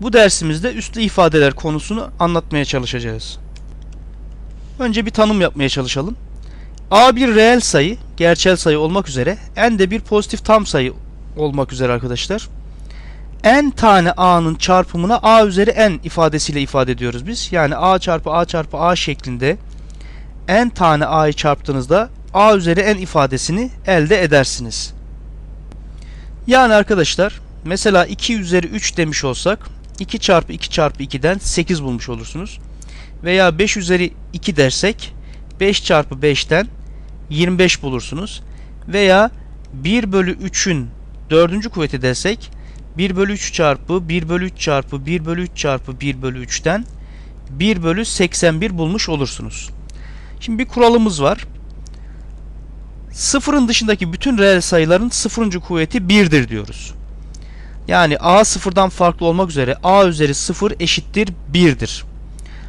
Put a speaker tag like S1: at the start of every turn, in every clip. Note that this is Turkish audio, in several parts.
S1: Bu dersimizde üslü ifadeler konusunu anlatmaya çalışacağız. Önce bir tanım yapmaya çalışalım. A bir reel sayı, gerçel sayı olmak üzere, n de bir pozitif tam sayı olmak üzere arkadaşlar. n tane a'nın çarpımına a üzeri n ifadesiyle ifade ediyoruz biz. Yani a çarpı a çarpı a şeklinde n tane a'yı çarptığınızda a üzeri n ifadesini elde edersiniz. Yani arkadaşlar mesela 2 üzeri 3 demiş olsak 2 çarpı 2 çarpı 2'den 8 bulmuş olursunuz. Veya 5 üzeri 2 dersek 5 çarpı 5'ten 25 bulursunuz. Veya 1 bölü 3'ün 4. kuvveti desek 1 bölü 3 çarpı 1 bölü 3 çarpı 1 bölü 3 çarpı 1 bölü 3'ten 1 bölü 81 bulmuş olursunuz. Şimdi bir kuralımız var. Sıfırın dışındaki bütün reel sayıların sıfırıncı kuvveti 1'dir diyoruz. Yani a sıfırdan farklı olmak üzere a üzeri 0 eşittir 1'dir.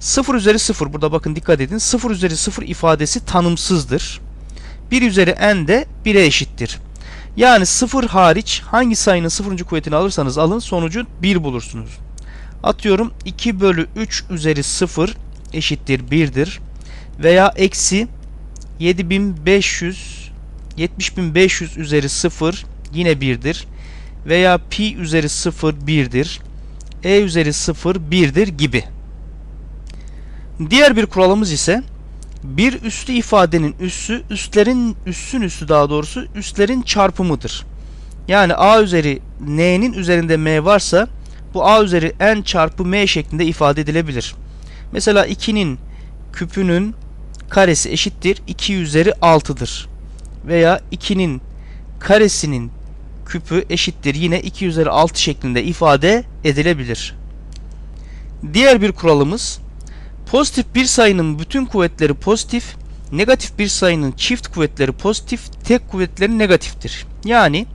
S1: 0 üzeri 0 burada bakın dikkat edin 0 üzeri 0 ifadesi tanımsızdır. 1 üzeri n de 1'e eşittir. Yani 0 hariç hangi sayının 0. kuvvetini alırsanız alın sonucu 1 bulursunuz. Atıyorum 2 bölü 3 üzeri 0 eşittir 1'dir. Veya eksi 7500 70500 üzeri 0 yine 1'dir. Veya pi üzeri 0 1'dir. E üzeri 0 1'dir gibi. Diğer bir kuralımız ise bir üslü ifadenin üssü üstlerin üssün üssü daha doğrusu üstlerin çarpımıdır. Yani a üzeri n'nin üzerinde m varsa bu a üzeri n çarpı m şeklinde ifade edilebilir. Mesela 2'nin küpünün karesi eşittir 2 üzeri 6'dır. Veya 2'nin karesinin küpü eşittir yine 2 üzeri 6 şeklinde ifade edilebilir. Diğer bir kuralımız pozitif bir sayının bütün kuvvetleri pozitif, negatif bir sayının çift kuvvetleri pozitif, tek kuvvetleri negatiftir. Yani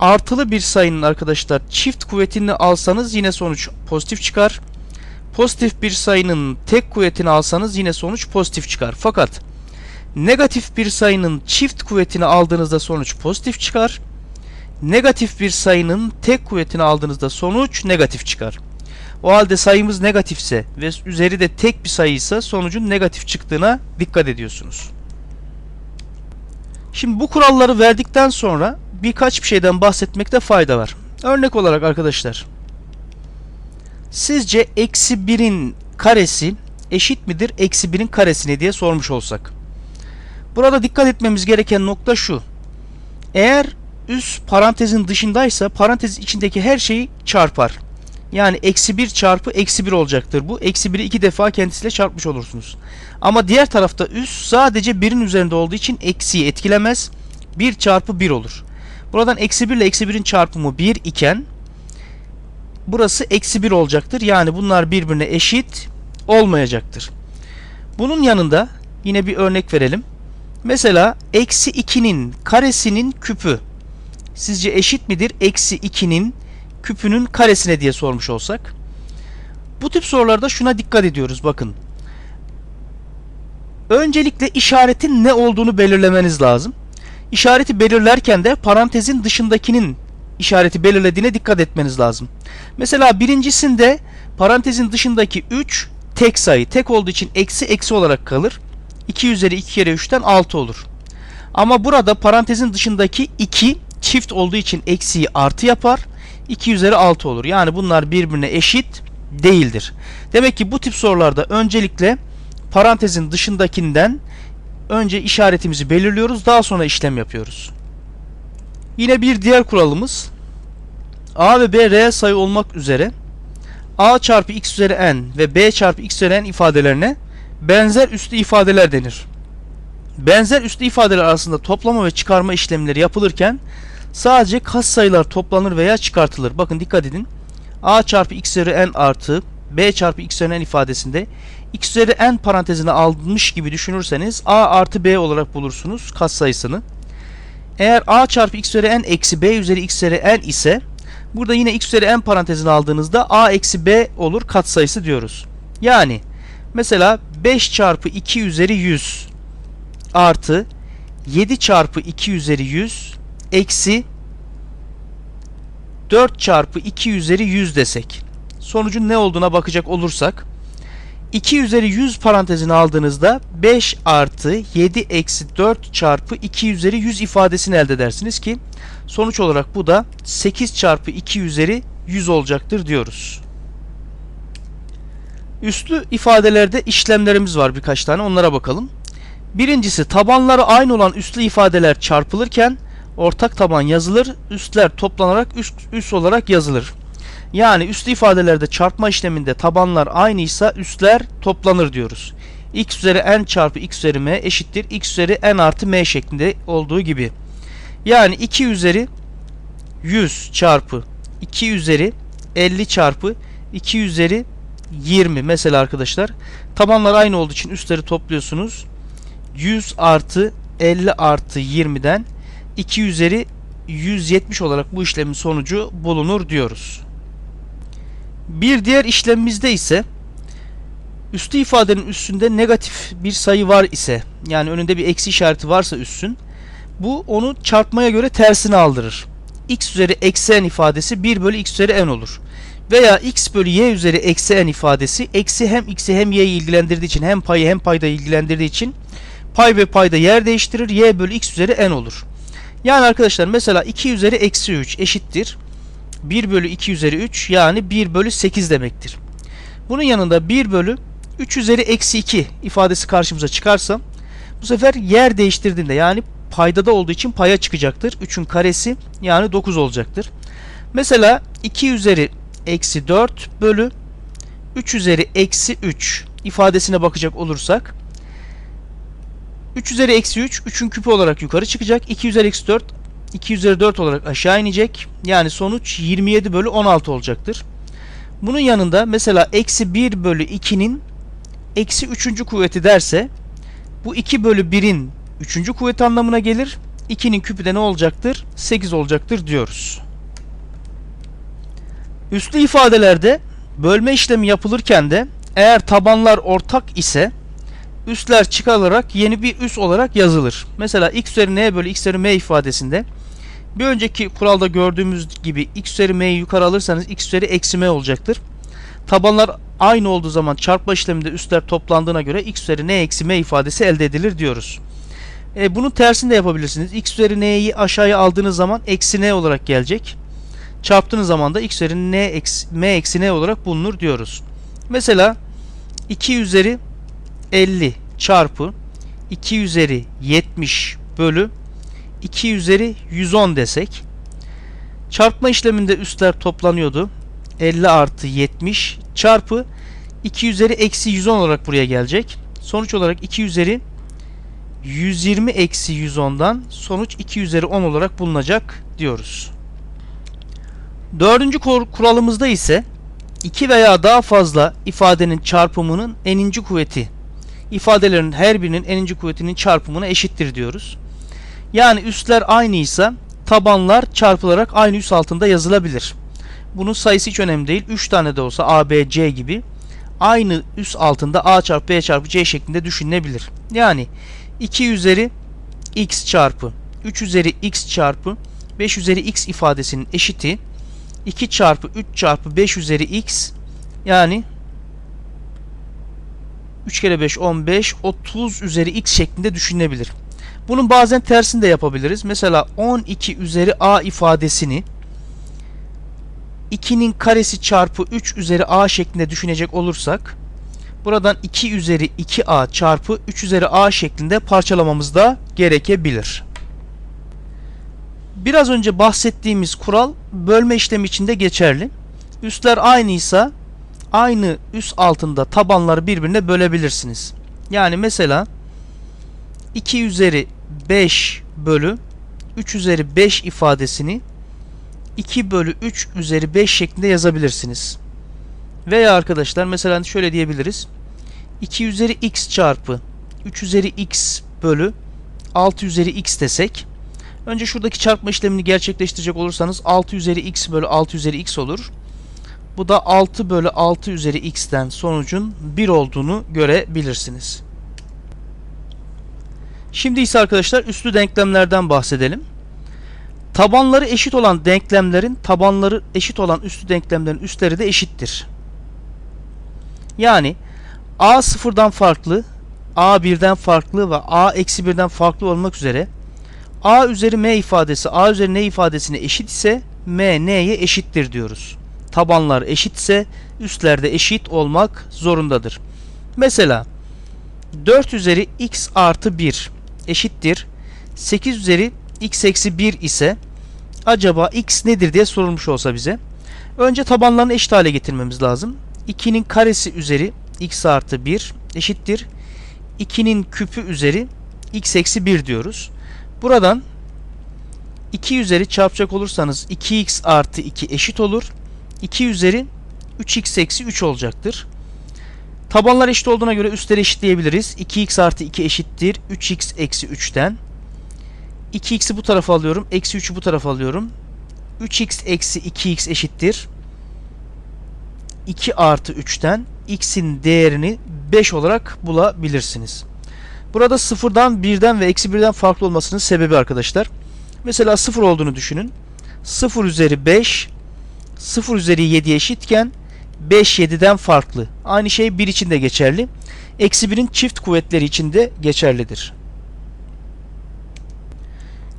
S1: artılı bir sayının arkadaşlar çift kuvvetini alsanız yine sonuç pozitif çıkar. Pozitif bir sayının tek kuvvetini alsanız yine sonuç pozitif çıkar. Fakat negatif bir sayının çift kuvvetini aldığınızda sonuç pozitif çıkar. Negatif bir sayının tek kuvvetini aldığınızda sonuç negatif çıkar. O halde sayımız negatifse ve üzeri de tek bir sayıysa sonucun negatif çıktığına dikkat ediyorsunuz. Şimdi bu kuralları verdikten sonra birkaç bir şeyden bahsetmekte fayda var. Örnek olarak arkadaşlar. Sizce eksi 1'in karesi eşit midir eksi 1'in karesine diye sormuş olsak. Burada dikkat etmemiz gereken nokta şu. Eğer üst parantezin dışındaysa parantez içindeki her şeyi çarpar. Yani eksi 1 çarpı eksi 1 olacaktır bu. Eksi 1'i iki defa kendisiyle çarpmış olursunuz. Ama diğer tarafta üst sadece 1'in üzerinde olduğu için eksiyi etkilemez. 1 çarpı 1 olur. Buradan eksi 1 ile eksi 1'in çarpımı 1 iken burası eksi 1 olacaktır. Yani bunlar birbirine eşit olmayacaktır. Bunun yanında yine bir örnek verelim. Mesela eksi 2'nin karesinin küpü sizce eşit midir? Eksi 2'nin küpünün karesine diye sormuş olsak. Bu tip sorularda şuna dikkat ediyoruz bakın. Öncelikle işaretin ne olduğunu belirlemeniz lazım. İşareti belirlerken de parantezin dışındakinin işareti belirlediğine dikkat etmeniz lazım. Mesela birincisinde parantezin dışındaki 3 tek sayı. Tek olduğu için eksi eksi olarak kalır. 2 üzeri 2 kere 3'ten 6 olur. Ama burada parantezin dışındaki 2 çift olduğu için eksiyi artı yapar. 2 üzeri 6 olur. Yani bunlar birbirine eşit değildir. Demek ki bu tip sorularda öncelikle parantezin dışındakinden önce işaretimizi belirliyoruz. Daha sonra işlem yapıyoruz. Yine bir diğer kuralımız a ve b reel sayı olmak üzere a çarpı x üzeri n ve b çarpı x üzeri n ifadelerine benzer üslü ifadeler denir. Benzer üslü ifadeler arasında toplama ve çıkarma işlemleri yapılırken sadece kas sayılar toplanır veya çıkartılır. Bakın dikkat edin. a çarpı x üzeri n artı b çarpı x üzeri n ifadesinde x üzeri n parantezine almış gibi düşünürseniz a artı b olarak bulursunuz kas sayısını. Eğer a çarpı x üzeri n eksi b üzeri x üzeri n ise burada yine x üzeri n parantezine aldığınızda a eksi b olur katsayısı diyoruz. Yani mesela 5 çarpı 2 üzeri 100 artı 7 çarpı 2 üzeri 100 eksi 4 çarpı 2 üzeri 100 desek. sonucun ne olduğuna bakacak olursak 2 üzeri 100 parantezini aldığınızda 5 artı 7 eksi 4 çarpı 2 üzeri 100 ifadesini elde edersiniz ki sonuç olarak bu da 8 çarpı 2 üzeri 100 olacaktır diyoruz. Üslü ifadelerde işlemlerimiz var birkaç tane onlara bakalım. Birincisi tabanları aynı olan üslü ifadeler çarpılırken ortak taban yazılır, üstler toplanarak üst, üst olarak yazılır. Yani üslü ifadelerde çarpma işleminde tabanlar aynıysa üstler toplanır diyoruz. x üzeri n çarpı x üzeri m eşittir x üzeri n artı m şeklinde olduğu gibi. Yani 2 üzeri 100 çarpı 2 üzeri 50 çarpı 2 üzeri 20 mesela arkadaşlar. Tabanlar aynı olduğu için üstleri topluyorsunuz. 100 artı 50 artı 20'den 2 üzeri 170 olarak bu işlemin sonucu bulunur diyoruz. Bir diğer işlemimizde ise üstü ifadenin üstünde negatif bir sayı var ise yani önünde bir eksi işareti varsa üssün bu onu çarpmaya göre tersini aldırır. x üzeri eksi n ifadesi 1 bölü x üzeri n olur. Veya x bölü y üzeri eksi n ifadesi eksi hem x'i hem y'yi ilgilendirdiği için hem payı hem payda ilgilendirdiği için pay ve payda yer değiştirir. y bölü x üzeri n olur. Yani arkadaşlar mesela 2 üzeri eksi 3 eşittir. 1 bölü 2 üzeri 3 yani 1 bölü 8 demektir. Bunun yanında 1 bölü 3 üzeri eksi 2 ifadesi karşımıza çıkarsa bu sefer yer değiştirdiğinde yani paydada olduğu için paya çıkacaktır. 3'ün karesi yani 9 olacaktır. Mesela 2 üzeri eksi 4 bölü 3 üzeri eksi 3 ifadesine bakacak olursak 3 üzeri eksi 3 3'ün küpü olarak yukarı çıkacak. 2 üzeri eksi 4 2 üzeri 4 olarak aşağı inecek. Yani sonuç 27 bölü 16 olacaktır. Bunun yanında mesela eksi 1 bölü 2'nin eksi 3. kuvveti derse bu 2 bölü 1'in 3. kuvveti anlamına gelir. 2'nin küpü de ne olacaktır? 8 olacaktır diyoruz. Üslü ifadelerde bölme işlemi yapılırken de eğer tabanlar ortak ise üstler çıkarılarak yeni bir üs olarak yazılır. Mesela x üzeri n bölü x üzeri m ifadesinde bir önceki kuralda gördüğümüz gibi x üzeri m'yi yukarı alırsanız x üzeri eksi m olacaktır. Tabanlar aynı olduğu zaman çarpma işleminde üstler toplandığına göre x üzeri n eksi m ifadesi elde edilir diyoruz. E, bunun tersini de yapabilirsiniz. x üzeri n'yi aşağıya aldığınız zaman eksi n olarak gelecek. Çarptığınız zaman da x üzeri n eksi, m eksi n olarak bulunur diyoruz. Mesela 2 üzeri 50 çarpı 2 üzeri 70 bölü 2 üzeri 110 desek çarpma işleminde üstler toplanıyordu 50 artı 70 çarpı 2 üzeri eksi 110 olarak buraya gelecek sonuç olarak 2 üzeri 120 eksi 110'dan sonuç 2 üzeri 10 olarak bulunacak diyoruz. Dördüncü kuralımızda ise 2 veya daha fazla ifadenin çarpımının eninci kuvveti ifadelerin her birinin eninci kuvvetinin çarpımına eşittir diyoruz. Yani üstler aynıysa tabanlar çarpılarak aynı üs altında yazılabilir. Bunun sayısı hiç önemli değil. 3 tane de olsa A, B, C gibi aynı üs altında A çarpı B çarpı C şeklinde düşünülebilir. Yani 2 üzeri x çarpı 3 üzeri x çarpı 5 üzeri x ifadesinin eşiti 2 çarpı 3 çarpı 5 üzeri x yani 3 kere 5 15 30 üzeri x şeklinde düşünülebilir. Bunun bazen tersini de yapabiliriz. Mesela 12 üzeri a ifadesini 2'nin karesi çarpı 3 üzeri a şeklinde düşünecek olursak buradan 2 üzeri 2a çarpı 3 üzeri a şeklinde parçalamamız da gerekebilir. Biraz önce bahsettiğimiz kural bölme işlemi için de geçerli. Üstler aynıysa aynı üst altında tabanları birbirine bölebilirsiniz. Yani mesela 2 üzeri 5 bölü 3 üzeri 5 ifadesini 2 bölü 3 üzeri 5 şeklinde yazabilirsiniz. Veya arkadaşlar mesela şöyle diyebiliriz. 2 üzeri x çarpı 3 üzeri x bölü 6 üzeri x desek önce şuradaki çarpma işlemini gerçekleştirecek olursanız 6 üzeri x bölü 6 üzeri x olur. Bu da 6 bölü 6 üzeri x'ten sonucun 1 olduğunu görebilirsiniz. Şimdi ise arkadaşlar üslü denklemlerden bahsedelim. Tabanları eşit olan denklemlerin tabanları eşit olan üslü denklemlerin üstleri de eşittir. Yani A sıfırdan farklı, A birden farklı ve A eksi birden farklı olmak üzere A üzeri M ifadesi A üzeri N ifadesine eşit ise M N'ye eşittir diyoruz. Tabanlar eşitse üstlerde eşit olmak zorundadır. Mesela 4 üzeri x artı 1 eşittir. 8 üzeri x eksi 1 ise acaba x nedir diye sorulmuş olsa bize. Önce tabanlarını eşit hale getirmemiz lazım. 2'nin karesi üzeri x artı 1 eşittir. 2'nin küpü üzeri x eksi 1 diyoruz. Buradan 2 üzeri çarpacak olursanız 2x artı 2 eşit olur. 2 üzeri 3x eksi 3 olacaktır. Tabanlar eşit olduğuna göre üstleri eşitleyebiliriz. 2x artı 2 eşittir 3x eksi 3'ten. 2x'i bu tarafa alıyorum. Eksi 3'ü bu tarafa alıyorum. 3x eksi 2x eşittir. 2 artı 3'ten x'in değerini 5 olarak bulabilirsiniz. Burada sıfırdan, birden ve eksi birden farklı olmasının sebebi arkadaşlar. Mesela 0 olduğunu düşünün. 0 üzeri 5 0 üzeri 7 eşitken 5 7'den farklı. Aynı şey 1 için de geçerli. Eksi 1'in çift kuvvetleri için de geçerlidir.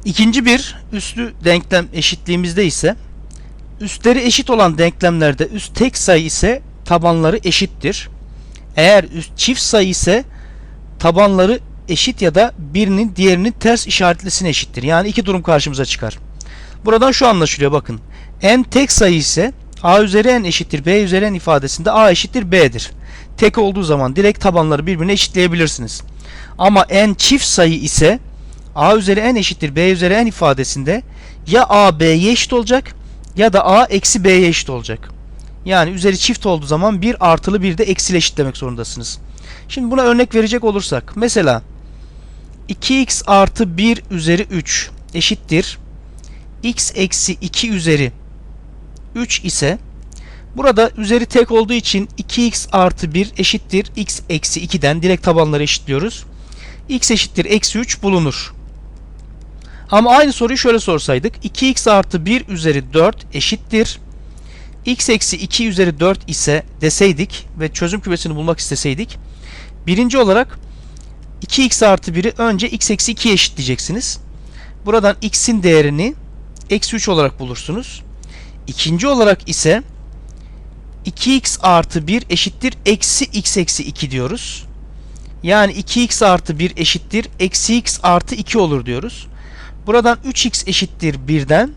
S1: İkinci bir üslü denklem eşitliğimizde ise üstleri eşit olan denklemlerde üst tek sayı ise tabanları eşittir. Eğer üst çift sayı ise tabanları eşit ya da birinin diğerinin ters işaretlisine eşittir. Yani iki durum karşımıza çıkar. Buradan şu anlaşılıyor bakın. N tek sayı ise a üzeri n eşittir b üzeri n ifadesinde a eşittir b'dir. Tek olduğu zaman direkt tabanları birbirine eşitleyebilirsiniz. Ama n çift sayı ise a üzeri n eşittir b üzeri n ifadesinde ya a b'ye eşit olacak ya da a eksi b'ye eşit olacak. Yani üzeri çift olduğu zaman bir artılı bir de eksiyle eşitlemek zorundasınız. Şimdi buna örnek verecek olursak mesela 2x artı 1 üzeri 3 eşittir x eksi 2 üzeri 3 ise burada üzeri tek olduğu için 2x artı 1 eşittir x eksi 2'den direkt tabanları eşitliyoruz. x eşittir eksi 3 bulunur. Ama aynı soruyu şöyle sorsaydık 2x artı 1 üzeri 4 eşittir x eksi 2 üzeri 4 ise deseydik ve çözüm kümesini bulmak isteseydik birinci olarak 2x artı 1'i önce x eksi 2'ye eşitleyeceksiniz. Buradan x'in değerini eksi 3 olarak bulursunuz. İkinci olarak ise 2x artı 1 eşittir eksi x eksi 2 diyoruz. Yani 2x artı 1 eşittir eksi x artı 2 olur diyoruz. Buradan 3x eşittir 1'den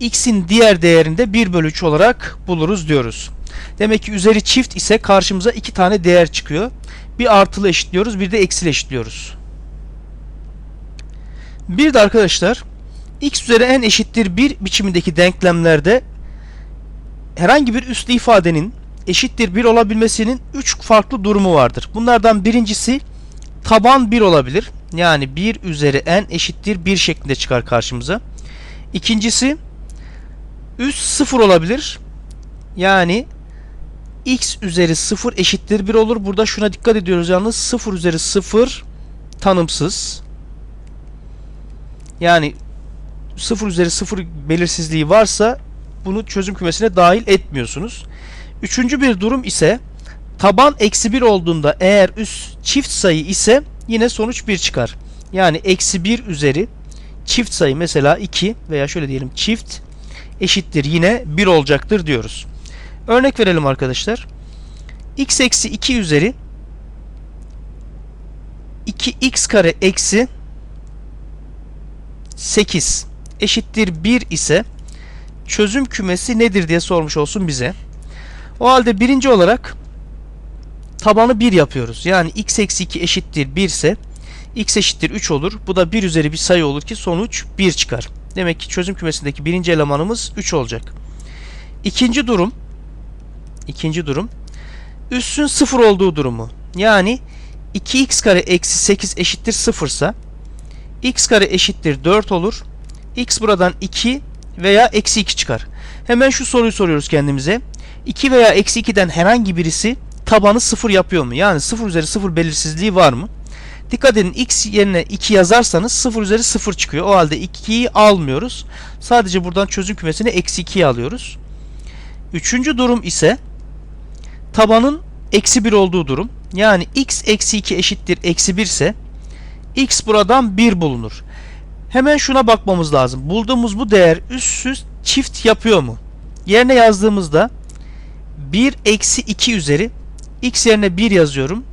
S1: x'in diğer değerinde 1 bölü 3 olarak buluruz diyoruz. Demek ki üzeri çift ise karşımıza iki tane değer çıkıyor. Bir artılı eşitliyoruz bir de eksili eşitliyoruz. Bir de arkadaşlar x üzeri n eşittir 1 biçimindeki denklemlerde herhangi bir üslü ifadenin eşittir 1 olabilmesinin 3 farklı durumu vardır. Bunlardan birincisi taban 1 olabilir. Yani 1 üzeri n eşittir 1 şeklinde çıkar karşımıza. İkincisi üst 0 olabilir. Yani x üzeri 0 eşittir 1 olur. Burada şuna dikkat ediyoruz yalnız 0 üzeri 0 tanımsız. Yani 0 üzeri 0 belirsizliği varsa bunu çözüm kümesine dahil etmiyorsunuz. Üçüncü bir durum ise taban eksi 1 olduğunda eğer üst çift sayı ise yine sonuç 1 çıkar. Yani eksi 1 üzeri çift sayı mesela 2 veya şöyle diyelim çift eşittir yine 1 olacaktır diyoruz. Örnek verelim arkadaşlar. x eksi 2 üzeri 2x kare eksi 8 eşittir 1 ise çözüm kümesi nedir diye sormuş olsun bize. O halde birinci olarak tabanı 1 yapıyoruz. Yani x eksi 2 eşittir 1 ise x eşittir 3 olur. Bu da 1 üzeri bir sayı olur ki sonuç 1 çıkar. Demek ki çözüm kümesindeki birinci elemanımız 3 olacak. İkinci durum ikinci durum üssün 0 olduğu durumu. Yani 2x kare eksi 8 eşittir 0 ise x kare eşittir 4 olur. x buradan 2 veya eksi 2 çıkar. Hemen şu soruyu soruyoruz kendimize. 2 veya eksi 2'den herhangi birisi tabanı 0 yapıyor mu? Yani 0 üzeri 0 belirsizliği var mı? Dikkat edin x yerine 2 yazarsanız 0 üzeri 0 çıkıyor. O halde 2'yi almıyoruz. Sadece buradan çözüm kümesine eksi 2'yi alıyoruz. Üçüncü durum ise tabanın eksi 1 olduğu durum. Yani x eksi 2 eşittir eksi 1 ise x buradan 1 bulunur. Hemen şuna bakmamız lazım. Bulduğumuz bu değer üstsüz çift yapıyor mu? Yerine yazdığımızda 1 eksi 2 üzeri x yerine 1 yazıyorum.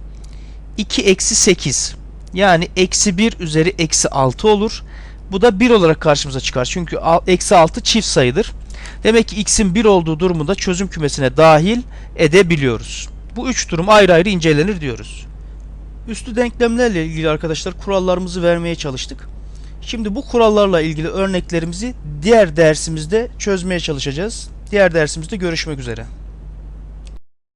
S1: 2 eksi 8 yani eksi 1 üzeri eksi 6 olur. Bu da 1 olarak karşımıza çıkar. Çünkü eksi 6 çift sayıdır. Demek ki x'in 1 olduğu durumunda çözüm kümesine dahil edebiliyoruz. Bu üç durum ayrı ayrı incelenir diyoruz. Üstü denklemlerle ilgili arkadaşlar kurallarımızı vermeye çalıştık. Şimdi bu kurallarla ilgili örneklerimizi diğer dersimizde çözmeye çalışacağız. Diğer dersimizde görüşmek üzere.